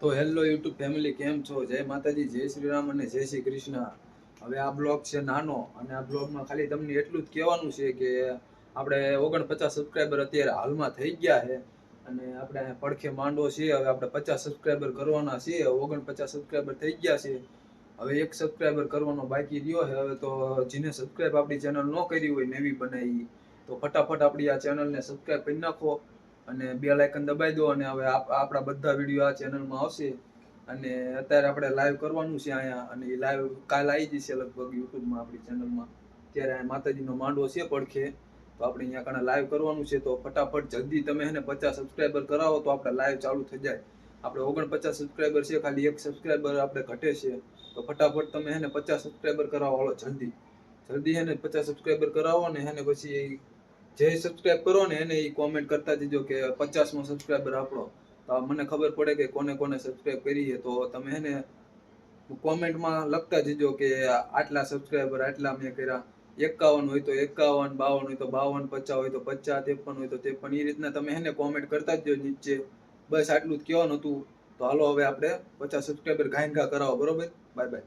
તો hello YouTube family, કેમ છો? જય માતાજી, જય શ્રી રામ અને જય શ્રી કૃષ્ણ. હવે આ બ્લોગ છે નાનો અને આ બ્લોગમાં ખાલી તમને એટલું જ કહેવાનું છે કે આપણે ઓગણપચાસ સબસ્ક્રાઈબર અત્યારે હાલમાં થઈ ગયા છે અને આપણે પડખે માંડો છીએ હવે આપણે પચાસ સબસ્ક્રાઈબર કરવાના છીએ ઓગણપચાસ સબસ્ક્રાઈબર થઈ ગયા છે. હવે એક સબસ્ક્રાઈબર કરવાનો બાકી રહ્યો છે. હવે તો જેને સબસ્ક્રાઈબ આપણી ચેનલ ન કરી હોય નવી બનાવી તો ફટાફટ આપણી આ ચેનલને સબસ્ક્રાઈબ કરી નાખો. અને બે લાઇકન દબાઈ દો અને હવે આપણા બધા વીડિયો આ ચેનલમાં આવશે. અને અત્યારે આપણે લાઈવ કરવાનું છે અહીંયા. અને એ લાઈવ કાલ આવી જશે લગભગ યુટ્યુબમાં આપણી ચેનલમાં ત્યારે માતાજીનો માંડવો છે પડખે. તો આપણે અહીંયા કણે લાઈવ કરવાનું છે. તો ફટાફટ જલ્દી તમે એને પચાસ સબસ્ક્રાઈબર કરાવો તો આપણે લાઈવ ચાલુ થઈ જાય. આપણે ઓગણપચાસ સબસ્ક્રાઈબર છે, ખાલી એક સબસ્ક્રાઈબર આપણે ઘટે છે. તો ફટાફટ તમે એને પચાસ સબસ્ક્રાઈબર કરાવો. હાલો, જલ્દી. જલ્દી એને પચાસ સબસ્ક્રાઈબર કરાવો ને એને પછી જે સબસ્ક્રાઇબ કરો ને એને એ કોમેન્ટ કરતા જજો કે પચાસમો સબસ્ક્રાઇબર આપણો. તો મને ખબર પડે કે કોને કોને સબસ્ક્રાઇબ કરી તો તમે એને કોમેન્ટમાં લખતા જજો કે આટલા સબસ્ક્રાઇબર આટલા મેં કર્યા. એકાવન હોય તો એકાવન, બાવન હોય તો બાવન, પચાસ હોય તો પચાસ, ત્રેપન હોય તો ત્રેપન. એ રીતના તમે એને કોમેન્ટ કરતા જજો નીચે. બસ આટલું જ કહેવાનું હતું. તો હાલો હવે આપણે પચાસ સબસ્ક્રાઇબર ઘાયંગા કરાવો. બરોબર? Bye bye.